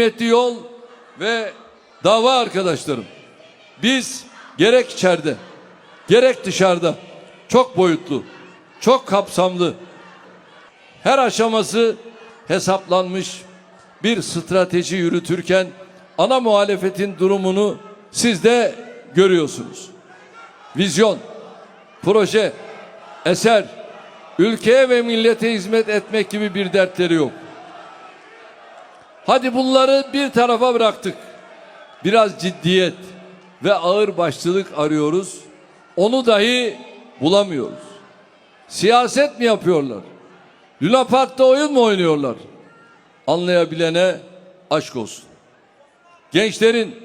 kıymetli yol ve dava arkadaşlarım. Biz gerek içeride gerek dışarıda çok boyutlu, çok kapsamlı, her aşaması hesaplanmış bir strateji yürütürken ana muhalefetin durumunu siz de görüyorsunuz. Vizyon, proje, eser, ülkeye ve millete hizmet etmek gibi bir dertleri yok. Hadi bunları bir tarafa bıraktık. Biraz ciddiyet ve ağır başlılık arıyoruz. Onu dahi bulamıyoruz. Siyaset mi yapıyorlar? Luna Park'ta oyun mu oynuyorlar? Anlayabilene aşk olsun. Gençlerin,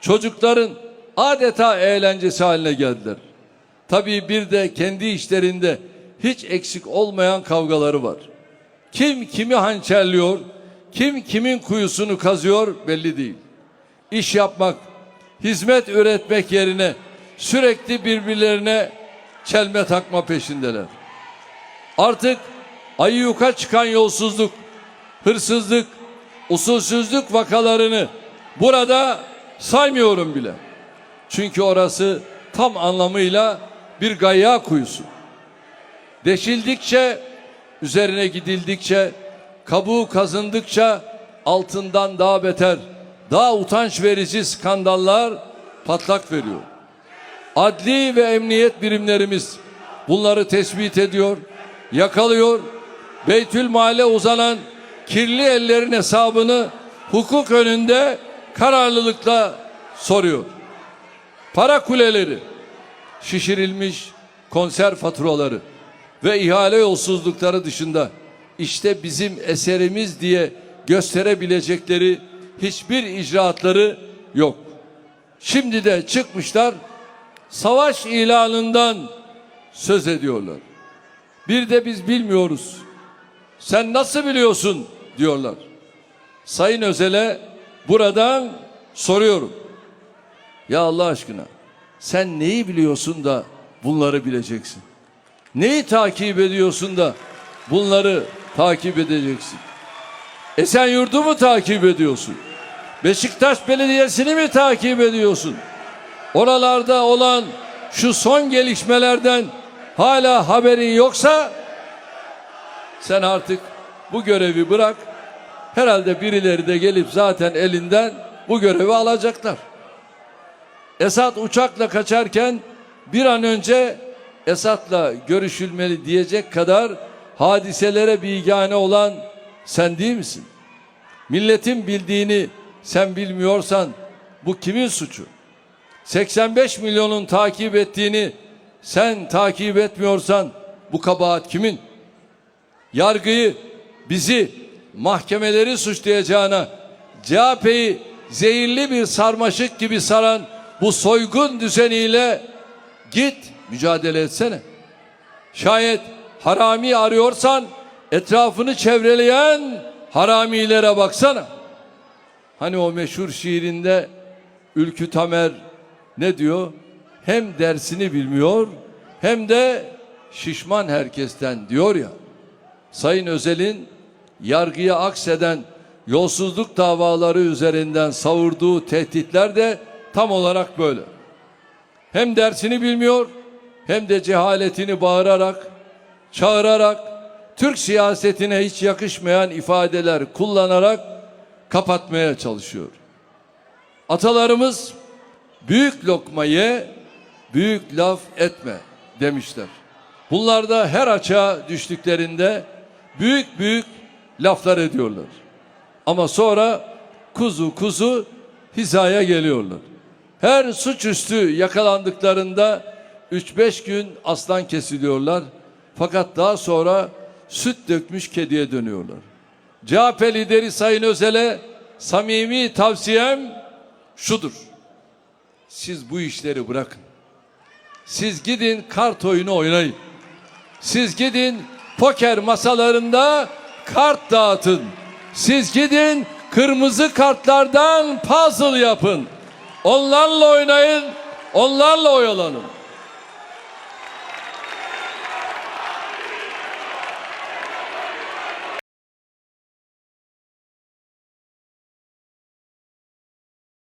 çocukların adeta eğlencesi haline geldiler. Tabii bir de kendi işlerinde hiç eksik olmayan kavgaları var. Kim kimi hançerliyor, kim kimin kuyusunu kazıyor belli değil. İş yapmak, hizmet üretmek yerine sürekli birbirlerine çelme takma peşindeler. Artık ayyuka çıkan yolsuzluk, hırsızlık, usulsüzlük vakalarını burada saymıyorum bile. Çünkü orası tam anlamıyla bir gayya kuyusu. Deşildikçe, üzerine gidildikçe, kabuğu kazındıkça altından daha beter, daha utanç verici skandallar patlak veriyor. Adli ve emniyet birimlerimiz bunları tespit ediyor, yakalıyor. Beytül Male uzanan kirli ellerin hesabını hukuk önünde kararlılıkla soruyor. Para kuleleri, şişirilmiş konser faturaları ve ihale yolsuzlukları dışında işte bizim eserimiz diye gösterebilecekleri hiçbir icraatları yok. Şimdi de çıkmışlar savaş ilanından söz ediyorlar. Bir de biz bilmiyoruz. Sen nasıl biliyorsun diyorlar. Sayın Özel'e buradan soruyorum. Ya Allah aşkına sen neyi biliyorsun da bunları bileceksin? Neyi takip ediyorsun da bunları takip edeceksin? Esenyurt'u mu takip ediyorsun? Beşiktaş Belediyesi'ni mi takip ediyorsun? Oralarda olan şu son gelişmelerden hala haberin yoksa sen artık bu görevi bırak. Herhalde birileri de gelip zaten elinden bu görevi alacaklar. Esat uçakla kaçarken bir an önce Esat'la görüşülmeli diyecek kadar hadiselere bigane olan sen değil misin? Milletin bildiğini sen bilmiyorsan bu kimin suçu? 85 milyonun takip ettiğini sen takip etmiyorsan bu kabahat kimin? Yargıyı, bizi, mahkemeleri suçlayacağına CHP'yi zehirli bir sarmaşık gibi saran bu soygun düzeniyle git mücadele etsene. Şayet harami arıyorsan etrafını çevreleyen haramilere baksana. Hani o meşhur şiirinde Ülkü Tamer ne diyor? Hem dersini bilmiyor hem de şişman herkesten diyor ya. Sayın Özel'in yargıya akseden yolsuzluk davaları üzerinden savurduğu tehditler de tam olarak böyle. Hem dersini bilmiyor hem de cehaletini bağırarak, çağırarak, Türk siyasetine hiç yakışmayan ifadeler kullanarak kapatmaya çalışıyor. Atalarımız büyük lokma ye, büyük laf etme demişler. Bunlar da her açığa düştüklerinde büyük büyük laflar ediyorlar. Ama sonra kuzu kuzu hizaya geliyorlar. Her suçüstü yakalandıklarında 3-5 gün aslan kesiliyorlar. Fakat daha sonra süt dökmüş kediye dönüyorlar. CHP lideri Sayın Özel'e samimi tavsiyem şudur. Siz bu işleri bırakın. Siz gidin kart oyunu oynayın. Siz gidin poker masalarında kart dağıtın. Siz gidin kırmızı kartlardan puzzle yapın. Onlarla oynayın, onlarla oyalanın.